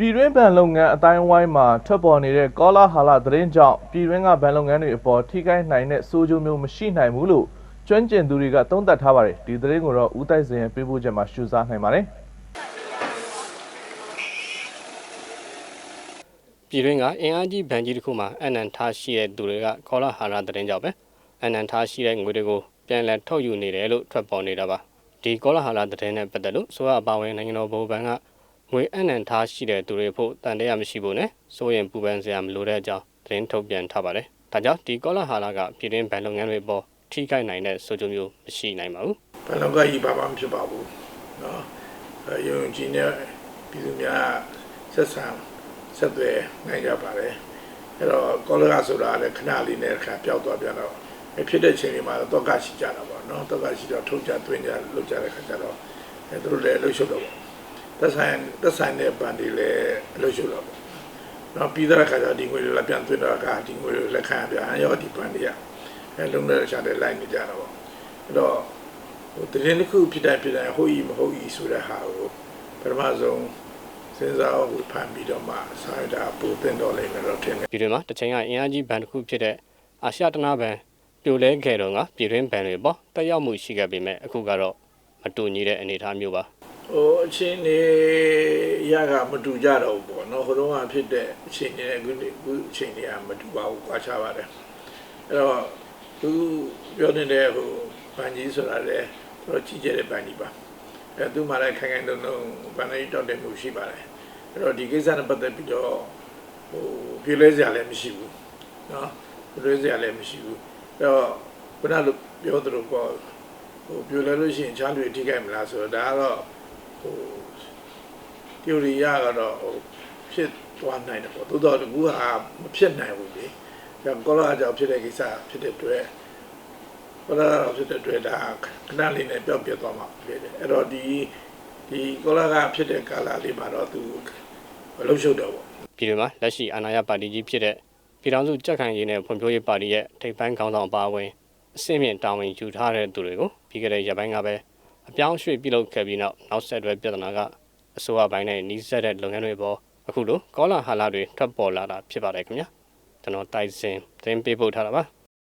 ပြည်တွင်းဗန်လုပ်ငန်းအတိုင်းအဝိုင်းမှာထွက်ပေါ်နေတဲ့ကောလာဟာလသတင်းကြောင့်ပြည်တွင်းကဗန်လုပ်ငန်းတွေအပေါ်ထိခိုက်နိုင်တဲ့ဆိုးကျိုးမျိုးမရှိနိုင်ဘူးလို့ကျွမ်းကျင်သူတွေကသုံးသပ်ထားပါတယ်ဒီသတင်းကိုတော့ဦးတိုက်စင်ရဲ့ပေးပို့ချက်မှာရှုစားနိုင်ပါတယ်ပြည်တွင်းကအင်အားကြီးဗန်ကြီးတစ်ခုမှာအနန်ထားရှိတဲ့သူတွေကကောလာဟာလာသတင်းကြောင့်ပဲအနန်ထားရှိတဲ့ငွေတွေကိုပြန်လည်ထုတ်ယူနေတယ်လို့ထွက်ပေါ်နေတာပါဒီကောလာဟာလာသတင်းနဲ့ပတ်သက်လို့ဆိုရအပါဝင်နိုင်ငံတော်ဗဟိုဘဏ်က ငွေအနှံထားရှိတဲ့သူတွေဖို့တန်တရားမရှိဘူးနဲ့စိုးရင်ပူပန်စရာမလိုတဲ့အကြောင်းသတင်းထုတ်ပြန်ထားပါတယ်။ဒါကြောင့်ဒီကောလာဟာလာကပြည်တွင်းဘဏ်လုပ်ငန်းတွေပေါ်ထိခိုက်နိုင်တဲ့ဆိုကြမျိုးမရှိနိုင်ပါဘူး။ဘဏ်လောက်ကကြီးပါပါမဖြစ်ပါဘူး။နော်။ရုံကြည်နဲ့ပြည်သူများဆက်ဆံဆက်သွယ်နိုင်ကြပါတယ်။အဲ့တော့ကောလာဆိုတာလည်းခဏလေးနဲ့ခါပျောက်သွားပြန်တော့ဖြစ်တဲ့ချိန်တွေမှာတော့တောကရှိကြတာပေါ့နော်။တောကရှိတော့ထုတ်ကြသွင်းကြလုပ်ကြတဲ့ခါကျတော့အဲသူတို့လည်းလှုပ်ရှုပ်တော့ သက်ဆိုင်သက်ဆိုင်တဲ့ဗန်တွေလည်းလှုပ်ရှုပ်တော့ပေါ့နော်ပြီးတဲ့ခါကျတော့ဒီငွေတွေလည်းပြန်သွင်းတော့ကဒီငွေတွေလက်ခံရပြန်ရောဒီဗန်တွေကအဲလုံးနဲ့ချတဲ့ line နေကြတာပေါ့အဲ့တော့ဟိုတရင်တစ်ခုဖြစ်တိုင်းဖြစ်တိုင်းဟုတ်ဤမဟုတ်ဤဆိုတဲ့ဟာကိုပထမဆုံးစဉ်းစားဖို့ဖန်ပြီးတော့မှဆောင်ရတာပိုတင်တော်လိမ့်မယ်တော့ထင်တယ်ပြည်တွင်းမှာတစ်ချိန်ကအင်အားကြီးဘဏ်တစ်ခုဖြစ်တဲ့အာရှတနာဘဏ်ပြိုလဲခဲ့တော့ကပြည်တွင်းဘဏ်တွေပေါ့တက်ရောက်မှုရှိခဲ့ပေမဲ့အခုကတော့မတူညီတဲ့အနေအထားမျိုးပါ ဟိုအချင်းနေရကမတူကြတော့ဘူးပေါ့နော်ဟိုတော့ကဖြစ်တဲ့အချင်းနေအခုအခုအချင်းတွေကမတူပါဘူးကွာခြားပါတယ်အဲ့တော့သူပြောနေတဲ့ဟိုဗန်ကြီးဆိုတာလေတော့ကြီးကျယ်တဲ့ဗန်ကြီးပါအဲသူမှလည်းခိုင်ခိုင်လုံလုံဗန်ကြီးတောက်တဲ့မှုရှိပါတယ်အဲ့တော့ဒီကိစ္စနဲ့ပတ်သက်ပြီးတော့ဟိုပြေလဲစရာလည်းမရှိဘူးနော်ပြေလဲစရာလည်းမရှိဘူးအဲ့တော့ခုနလိုပြောသလိုပေါ့ဟိုပြေလဲလို့ရှိရင်ချမ်းတွေထိခိုက်မလားဆိုတော့ဒါကတော့ ဟို theory ရကတော့ဟိုဖြစ်သွားနိုင်တယ်ပေါ့သို့တော်တကူဟာမဖြစ်နိုင်ဘူးလေဒါကောလာကြောင့်ဖြစ်တဲ့ကိစ္စဖြစ်တဲ့အတွက်ကောလာကြောင့်ဖြစ်တဲ့အတွက်ဒါခဏလေးနဲ့ပျောက်ပြတ်သွားမှာဖြစ်တယ်အဲ့တော့ဒီဒီကောလာကဖြစ်တဲ့ကာလလေးမှာတော့သူလှုပ်ရှုပ်တော့ပေါ့ပြည်တွင်းမှာလက်ရှိအာဏာရပါတီကြီးဖြစ်တဲ့ပြည်ထောင်စုကြက်ခိုင်ရေးနဲ့ဖွံ့ဖြိုးရေးပါတီရဲ့ထိပ်ပိုင်းခေါင်းဆောင်အပါအဝင်အစိမ့်မြင့်တာဝန်ယူထားတဲ့သူတွေကိုပြီးခဲ့တဲ့ရက်ပိုင်းကပဲ အပြောင်းရွှေ့ပြုလုပ်ခဲ့ပြီးနောက်နောက်ဆက်တွဲပြဿနာကအစိုးရပိုင်းနဲ့နှီးစပ်တဲ့လုပ်ငန်းတွေပေါ်အခုလိုကောလာဟာလာတွေထွက်ပေါ်လာတာဖြစ်ပါတယ်ခင်ဗျာကျွန်တော်တိုက်စင်သတင်းပေးပို့ထားတာပါ